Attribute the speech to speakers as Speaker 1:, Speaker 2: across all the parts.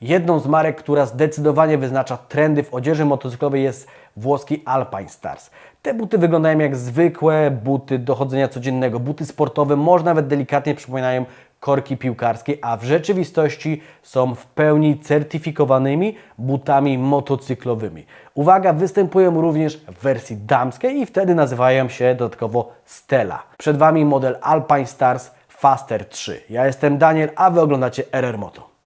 Speaker 1: Jedną z marek, która zdecydowanie wyznacza trendy w odzieży motocyklowej jest włoski Alpine Stars. Te buty wyglądają jak zwykłe buty do chodzenia codziennego, buty sportowe, może nawet delikatnie przypominają korki piłkarskie, a w rzeczywistości są w pełni certyfikowanymi butami motocyklowymi. Uwaga, występują również w wersji damskiej i wtedy nazywają się dodatkowo Stella. Przed Wami model Alpine Stars Faster 3. Ja jestem Daniel, a Wy oglądacie RR Moto.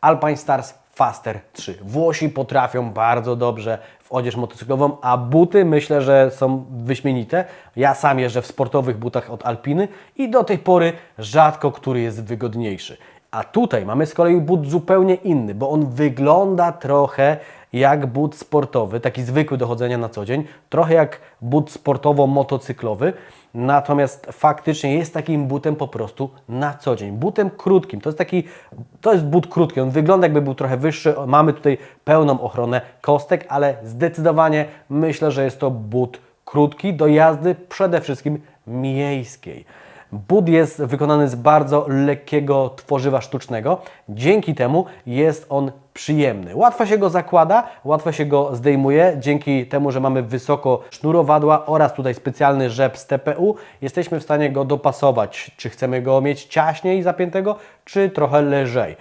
Speaker 1: Alpine Stars Faster 3. Włosi potrafią bardzo dobrze w odzież motocyklową, a buty myślę, że są wyśmienite. Ja sam jeżdżę w sportowych butach od Alpiny i do tej pory rzadko który jest wygodniejszy. A tutaj mamy z kolei but zupełnie inny, bo on wygląda trochę jak but sportowy, taki zwykły do chodzenia na co dzień, trochę jak but sportowo-motocyklowy, natomiast faktycznie jest takim butem po prostu na co dzień. Butem krótkim, to jest taki, to jest but krótki, on wygląda jakby był trochę wyższy, mamy tutaj pełną ochronę kostek, ale zdecydowanie myślę, że jest to but krótki do jazdy przede wszystkim miejskiej. But jest wykonany z bardzo lekkiego tworzywa sztucznego. Dzięki temu jest on przyjemny. Łatwo się go zakłada, łatwo się go zdejmuje. Dzięki temu, że mamy wysoko sznurowadła oraz tutaj specjalny rzep z TPU, jesteśmy w stanie go dopasować. Czy chcemy go mieć ciaśniej zapiętego, czy trochę lżej.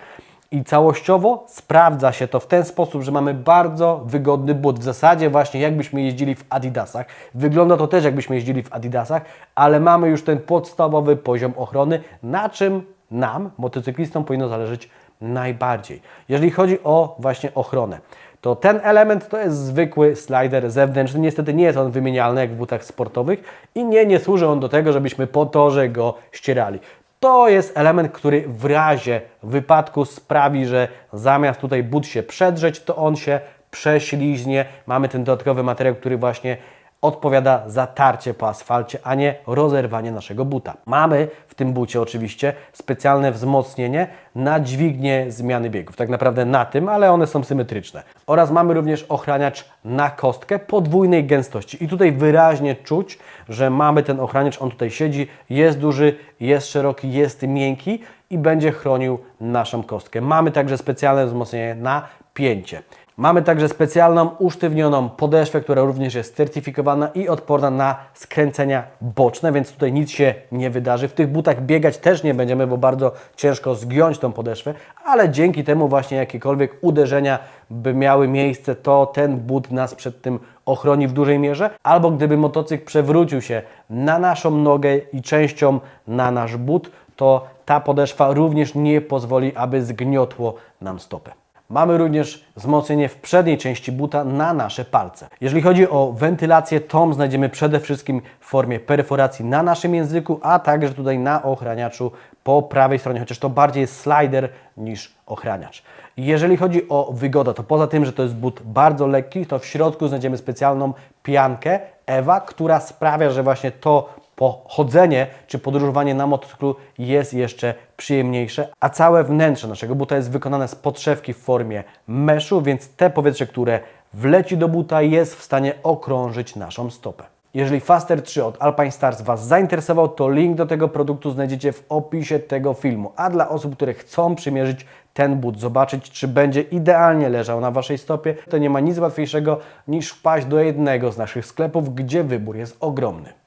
Speaker 1: I całościowo sprawdza się to w ten sposób, że mamy bardzo wygodny but. W zasadzie właśnie jakbyśmy jeździli w Adidasach. Wygląda to też jakbyśmy jeździli w Adidasach, ale mamy już ten podstawowy poziom ochrony, na czym nam, motocyklistom, powinno zależeć najbardziej. Jeżeli chodzi o właśnie ochronę, to ten element to jest zwykły slider zewnętrzny. Niestety nie jest on wymienialny jak w butach sportowych i nie, nie służy on do tego, żebyśmy po torze go ścierali. To jest element, który w razie wypadku sprawi, że zamiast tutaj but się przedrzeć, to on się prześliźnie. Mamy ten dodatkowy materiał, który właśnie odpowiada za tarcie po asfalcie, a nie rozerwanie naszego buta. Mamy w tym bucie oczywiście specjalne wzmocnienie na dźwignię zmiany biegów. Tak naprawdę na tym, ale one są symetryczne. Oraz mamy również ochraniacz na kostkę podwójnej gęstości. I tutaj wyraźnie czuć, że mamy ten ochraniacz, on tutaj siedzi, jest duży, jest szeroki, jest miękki i będzie chronił naszą kostkę. Mamy także specjalne wzmocnienie na pięcie. Mamy także specjalną usztywnioną podeszwę, która również jest certyfikowana i odporna na skręcenia boczne, więc tutaj nic się nie wydarzy. W tych butach biegać też nie będziemy, bo bardzo ciężko zgiąć tą podeszwę, ale dzięki temu właśnie jakiekolwiek uderzenia by miały miejsce, to ten but nas przed tym ochroni w dużej mierze, albo gdyby motocykl przewrócił się na naszą nogę i częścią na nasz but, to ta podeszwa również nie pozwoli, aby zgniotło nam stopę. Mamy również wzmocnienie w przedniej części buta na nasze palce. Jeżeli chodzi o wentylację, tą znajdziemy przede wszystkim w formie perforacji na naszym języku, a także tutaj na ochraniaczu po prawej stronie, chociaż to bardziej jest slider niż ochraniacz. Jeżeli chodzi o wygodę, to poza tym, że to jest but bardzo lekki, to w środku znajdziemy specjalną piankę Ewa, która sprawia, że właśnie to pochodzenie czy podróżowanie na motocyklu jest jeszcze przyjemniejsze, a całe wnętrze naszego buta jest wykonane z podszewki w formie meszu, więc te powietrze, które wleci do buta jest w stanie okrążyć naszą stopę. Jeżeli Faster 3 od Alpine Stars Was zainteresował, to link do tego produktu znajdziecie w opisie tego filmu. A dla osób, które chcą przymierzyć ten but, zobaczyć, czy będzie idealnie leżał na Waszej stopie, to nie ma nic łatwiejszego niż wpaść do jednego z naszych sklepów, gdzie wybór jest ogromny.